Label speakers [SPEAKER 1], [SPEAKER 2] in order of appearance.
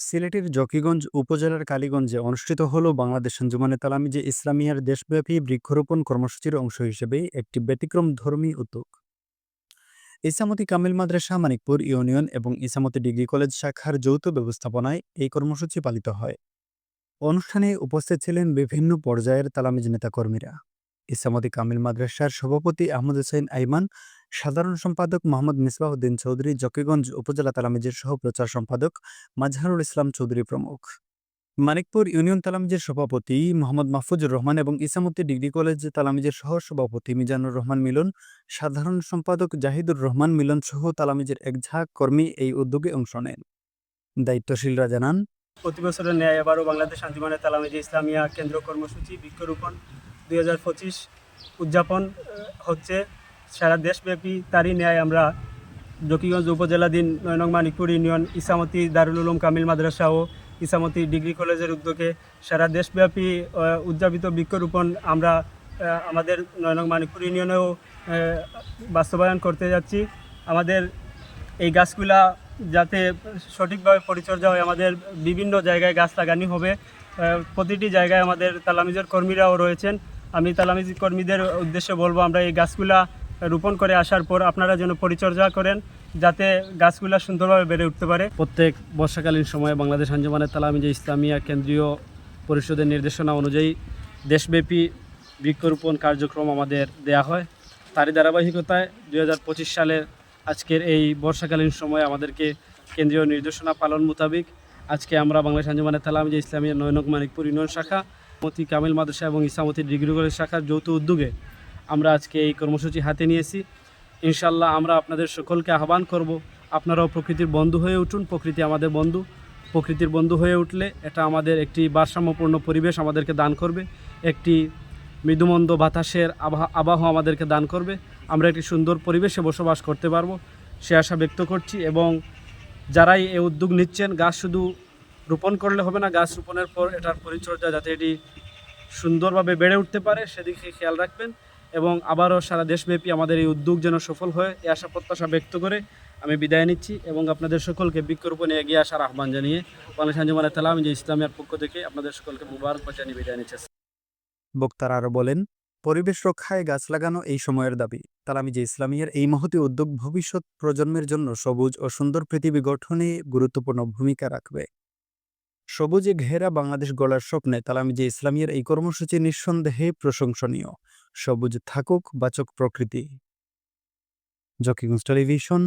[SPEAKER 1] সিলেটের জকিগঞ্জ উপজেলার কালীগঞ্জে অনুষ্ঠিত হল বাংলাদেশ আঞ্জুমানে তালামিজে ইসলামিয়ার দেশব্যাপী বৃক্ষরোপণ কর্মসূচির অংশ হিসেবে একটি ব্যতিক্রম ধর্মী উদ্যোগ। ইসামতি কামিল মাদ্রাসা, মানিকপুর ইউনিয়ন এবং ইসামতি ডিগ্রি কলেজ শাখার যৌথ ব্যবস্থাপনায় এই কর্মসূচি পালিত হয়। অনুষ্ঠানে উপস্থিত ছিলেন বিভিন্ন পর্যায়ের তালামিজ নেতাকর্মীরা। ইসামতি কামিল মাদ্রাসার সভাপতি আহমদ হুসাইন আইমান সাধারণ সম্পাদক মোহাম্মদ মিসবাহুদ্দিন চৌধুরী, জকিগঞ্জ উপজেলা তালামিজের সহ প্রচার সম্পাদক মাজহারুল ইসলাম চৌধুরী প্রমুখ। মানিকপুর ইউনিয়ন তালামিজের সভাপতি মোহাম্মদ মাহফুজুর রহমান এবং ইসামতি ডিগ্রি কলেজ তালামিজের সহ সভাপতি মিজানুর রহমান মিলন, সাধারণ সম্পাদক জাহিদুর রহমান মিলন সহ তালামিজের এক ঝাঁক কর্মী এই উদ্যোগে অংশ নেন। দায়িত্বশীলরা জানান
[SPEAKER 2] প্রতি বছরের ন্যায় এবারও বাংলাদেশ আঞ্জুমানে তালামিজে ইসলামিয়া কেন্দ্র কর্মসূচি বৃক্ষরোপণ দুই হাজার পঁচিশ উদযাপন হচ্ছে। সারা দেশব্যাপী তারই ন্যায় আমরা জকিগঞ্জ উপজেলাধীন নয় নং মানিকপুর ইউনিয়ন ইসামতি দারুল উলুম কামিল মাদ্রাসা ও ইসামতি ডিগ্রি কলেজের উদ্যোগে সারা দেশব্যাপী উদযাপিত বৃক্ষরোপণ আমরা আমাদের নয় নং মানিকপুর ইউনিয়নেও বাস্তবায়ন করতে যাচ্ছি। আমাদের এই গাছগুলা যাতে সঠিকভাবে পরিচর্যা হয়, আমাদের বিভিন্ন জায়গায় গাছ লাগানি হবে। প্রতিটি জায়গায় আমাদের তালামিজের কর্মীরাও রয়েছেন। আমি তালামিজ কর্মীদের উদ্দেশ্যে বলব, আমরা এই গাছগুলা রোপণ করে আসার পর আপনারা যেন পরিচর্যা করেন যাতে গাছগুলা সুন্দরভাবে বেড়ে উঠতে পারে।
[SPEAKER 3] প্রত্যেক বর্ষাকালীন সময়ে বাংলাদেশ আঞ্জমানের আঞ্জুমানের তালামিজে ইসলামিয়া কেন্দ্রীয় পরিষদের নির্দেশনা অনুযায়ী দেশব্যাপী বৃক্ষরোপণ কার্যক্রম আমাদের দেয়া হয়। তারই ধারাবাহিকতায় দুই হাজার পঁচিশ সালের আজকের এই বর্ষাকালীন সময়ে আমাদেরকে কেন্দ্রীয় নির্দেশনা পালন মোতাবেক আজকে আমরা বাংলাদেশ আঞ্জুমানের তালামিজে ইসলামিয়া নয়নক মানিকপুর ইউনিয়ন শাখা, মতি কামিল মাদ্রাসা এবং ইসামতি ডিগ্রি কলেজ শাখার যৌথ উদ্যোগে আমরা আজকে এই কর্মসূচি হাতে নিয়েছি। ইনশাল্লাহ আমরা আপনাদের সকলকে আহ্বান করব, আপনারাও প্রকৃতির বন্ধু হয়ে উঠুন, প্রকৃতি আমাদের বন্ধু। প্রকৃতির বন্ধু হয়ে উঠলে এটা আমাদের একটি ভারসাম্যপূর্ণ পরিবেশ আমাদেরকে দান করবে, একটি মৃদুমন্দ বাতাসের আবহাওয়া আমাদেরকে দান করবে, আমরা একটি সুন্দর পরিবেশে বসবাস করতে পারব সে আশা ব্যক্ত করছি এবং যারাই এই উদ্যোগ নিচ্ছেন, গাছ শুধু রোপণ করলে হবে না, গাছ রোপণের পর এটার পরিচর্যা যাতে এটি সুন্দরভাবে বেড়ে উঠতে পারে, সেদিকে খেয়াল রাখবেন। এবং আবারও সারা দেশব্যাপী আমাদের এই উদ্যোগ যেন সফল হয়, এ আশা প্রত্যাশা ব্যক্ত করে আমি বিদায় নিচ্ছি এবং আপনাদের সকলকে বৃক্ষরোপণে এগিয়ে আসার আহ্বান জানিয়ে বাংলাদেশ আঞ্জুমানের তালাম যে ইসলামিয়ার পক্ষ থেকে আপনাদের সকলকে মুবারকবাদ জানিয়ে বিদায় নিচ্ছে।
[SPEAKER 1] বক্তারা আরও বলেন, পরিবেশ রক্ষায় গাছ লাগানো এই সময়ের দাবি। তালামি যে ইসলামিয়ার এই মহতি উদ্যোগ ভবিষ্যৎ প্রজন্মের জন্য সবুজ ও সুন্দর পৃথিবী গঠনে গুরুত্বপূর্ণ ভূমিকা রাখবে। সবুজে ঘেরা বাংলাদেশ গড়ার স্বপ্নে তালামিজে ইসলামিয়ার এই কর্মসূচি নিঃসন্দেহে প্রশংসনীয়। সবুজ থাকুক বাচক প্রকৃতি। জকিগঞ্জ টেলিভিশন